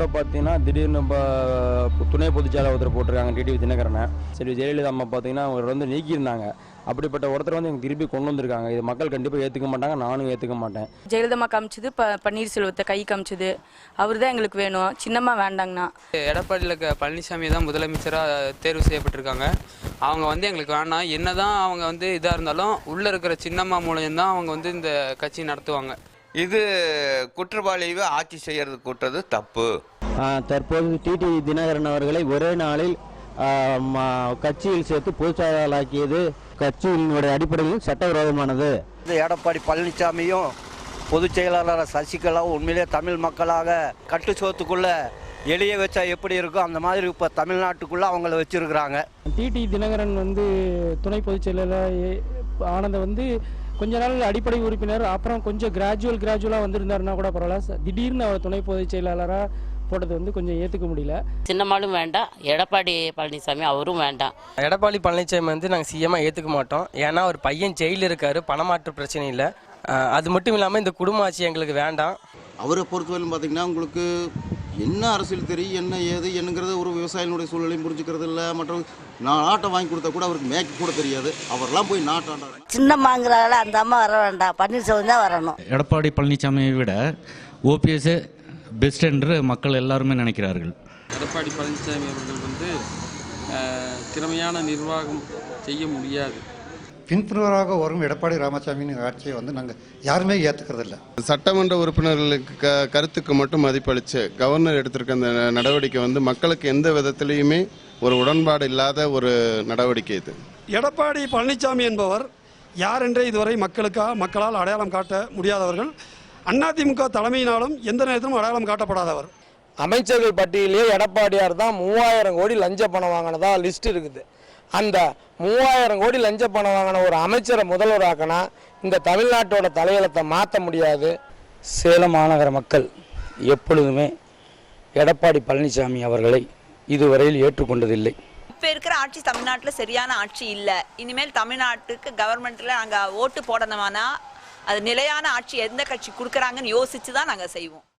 கட்சியோட பார்த்தீங்கன்னா திடீர்னு துணை பொதுச்செயலாளர் ஒருத்தர் போட்டிருக்காங்க டிடிவி தினகரனை. சரி ஜெயலலிதா அம்மா பார்த்தீங்கன்னா அவர் வந்து நீக்கியிருந்தாங்க. அப்படிப்பட்ட ஒருத்தர் வந்து எனக்கு திருப்பி கொண்டு வந்திருக்காங்க. இது மக்கள் கண்டிப்பாக ஏற்றுக்க மாட்டாங்க நானும் ஏற்றுக்க மாட்டேன். ஜெயலலிதா காமிச்சது ப பன்னீர்செல்வத்தை கை காமிச்சது. அவர் தான் எங்களுக்கு வேணும். சின்னம்மா வேண்டாங்கண்ணா. எடப்பாடியில் பழனிசாமி தான் முதலமைச்சராக தேர்வு செய்யப்பட்டிருக்காங்க. அவங்க வந்து எங்களுக்கு வேணாம். என்னதான் அவங்க வந்து இதாக இருந்தாலும் உள்ளே இருக்கிற சின்னம்மா மூலியம்தான் அவங்க வந்து இந்த கட்சி நடத்துவாங்க. இது குற்றவாளியை ஆட்சி செய்யறது கூட்டது தப்பு. தற்போது டிடி தினகரன் அவர்களை ஒரே நாளில் கட்சியில் சேர்த்து பொதுச்செயலாளராக்கியது கட்சியினுடைய அடிப்படையில் சட்டவிரோதமானது. இந்த எடப்பாடி பழனிசாமியும் பொதுச் செயலாளர் சசிகலாவும் உண்மையிலே தமிழ் மக்களாக கட்டு சோத்துக்குள்ள எளிய வச்சா எப்படி இருக்கோ அந்த மாதிரி இப்போ தமிழ்நாட்டுக்குள்ள அவங்கள வச்சிருக்கிறாங்க. டிடி தினகரன் வந்து துணை பொதுச் செயலாளர் ஆனந்த வந்து கொஞ்ச நாள் அடிப்படை உறுப்பினர் அப்புறம் கொஞ்சம் கிராஜுவல் கிராஜுவலாக வந்திருந்தாருன்னா கூட பரவாயில்ல. திடீர்னு அவர் துணை பொதுச் செயலாளராக போட்டது வந்து கொஞ்சம் ஏற்றுக்க முடியல. சின்னம்மாளும் வேண்டாம். எடப்பாடி பழனிசாமி அவரும் வேண்டாம். எடப்பாடி பழனிசாமி வந்து நாங்கள் சிஎம்மாக ஏற்றுக்க மாட்டோம். ஏன்னா அவர் பையன் ஜெயிலில் இருக்காரு பணமாற்று பிரச்சனை இல்லை. அது மட்டும் இல்லாமல் இந்த குடும்ப ஆட்சி எங்களுக்கு வேண்டாம். அவரை பொறுத்தவரையிலும் பார்த்தீங்கன்னா உங்களுக்கு என்ன அரசியல் தெரியும் என்ன ஏது என்னங்கிறது ஒரு விவசாயினுடைய சூழ்நிலையும் புரிஞ்சுக்கிறது இல்லை. மற்றும் நான் நாட்டை வாங்கி கொடுத்தா கூட அவருக்கு மேய்க்க கூட தெரியாது. அவரெல்லாம் போய் நாட்டாண்டார் சின்னம்மாங்கிறால அந்த அம்மா வர வேண்டாம். பன்னீர்செல்வம் தான் வரணும். எடப்பாடி பழனிசாமியை விட ஓபிஎஸ்ஸே பெஸ்ட் என்று மக்கள் எல்லாருமே நினைக்கிறார்கள். எடப்பாடி பழனிசாமி அவர்கள் வந்து திறமையான நிர்வாகம் செய்ய முடியாது. பின்புறவராக வரும் எடப்பாடி ராமசாமியின் ஆட்சியை வந்து நாங்கள் யாருமே ஏற்றுக்கிறது இல்லை சட்டமன்ற உறுப்பினர்களுக்கு க கருத்துக்கு மட்டும் மதிப்பளித்து கவர்னர் எடுத்திருக்க அந்த நடவடிக்கை வந்து மக்களுக்கு எந்த விதத்திலையுமே ஒரு உடன்பாடு இல்லாத ஒரு நடவடிக்கை இது. எடப்பாடி பழனிசாமி என்பவர் யார் என்றே இதுவரை மக்களுக்காக மக்களால் அடையாளம் காட்ட முடியாதவர்கள். அதிமுக தலைமையினாலும் எந்த நேரத்திலும் அடையாளம் காட்டப்படாதவர். அமைச்சர்கள் பட்டியலே எடப்பாடியார் தான் மூவாயிரம் கோடி லஞ்ச பணம் வாங்கினதா லிஸ்ட் இருக்குது. அந்த மூவாயிரம் கோடி லஞ்ச பணம் வாங்கின ஒரு அமைச்சரை முதல்வராக்கினா இந்த தமிழ்நாட்டோட தலையெழுத்தை மாற்ற முடியாது. சேலம் மாநகர மக்கள் எப்பொழுதுமே எடப்பாடி பழனிசாமி அவர்களை இதுவரையில் ஏற்றுக்கொண்டதில்லை. இப்போ இருக்கிற ஆட்சி தமிழ்நாட்டில் சரியான ஆட்சி இல்லை. இனிமேல் தமிழ்நாட்டுக்கு கவர்மெண்ட்டில் நாங்கள் ஓட்டு போடணுமானா அது நிலையான ஆட்சி எந்த கட்சி கொடுக்குறாங்கன்னு யோசிச்சு தான் நாங்கள் செய்வோம்.